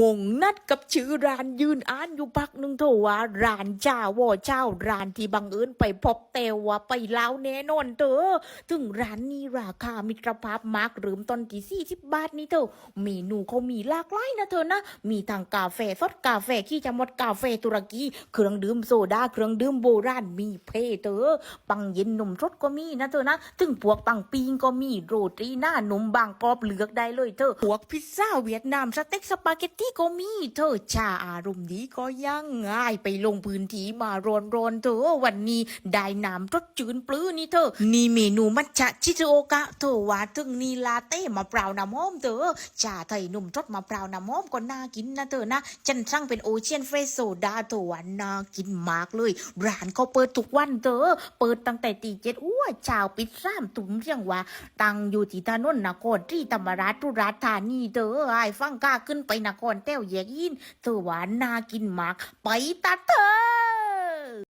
งงนัดกับชื่อร้านยืนอ่านอยู่พักหนึ่งเถอะว่าร้านเจ้าวอเจ้าร้านที่บังเอิญไปพบแต่ว่าไปลาวแน่นอนเถอะถึงร้านนี้ราคามิตรภาพมากเริ่มต้นที่สี่สิบบาทนี่เถอะเมนูเขามีหลากหลายนะเธอนะ มีทั้งกาแฟสดกาแฟขี้จะมดกาแฟตุรกี เครื่องดื่มโซดาเครื่องดื่มโบราณมีเพเถอะปังเย็นนมสดก็มีนะเธอนะถึงพวกปังปีงก็มีโรตีหน้านมบางกรอบเลือกได้เลยเธอพวกพิซซ่าเวียดนามสเต็กสปาเกตตี้ก็มีเธอชาอารมณ์ดีก็ยังง่ายไปลงพื้นที่มาร้อนๆเธอวันนี้ได้น้ำรสจืนปลื้อนี่เธอ นี่เมนูมัทฉะชิซูโอกะเธอว่าถึงนีลาเต้มะพร้าวน้ำหอมเธอชาไทยนุ่มรสมะพร้าวน้ำหอมก็น่ากินนะเธอนะฉันสั่งเป็นโอเชียนเฟสโซดาเธอว่าน่ากินมากเลย ร้านเขาเปิดทุกวันเธอ เปิดตั้งแต่ตีเจ็ดอ้ ชาวปิดสามทุ่มเรียงว่า ตั้งอยู่ที่ถนนนครที่ธรรมราชทุราธานีเด้อไอ้ฟังกล้าขึ้นไปนครแต้วแยกยินเธอว่าน่ากินมาก ไปตัดเธอ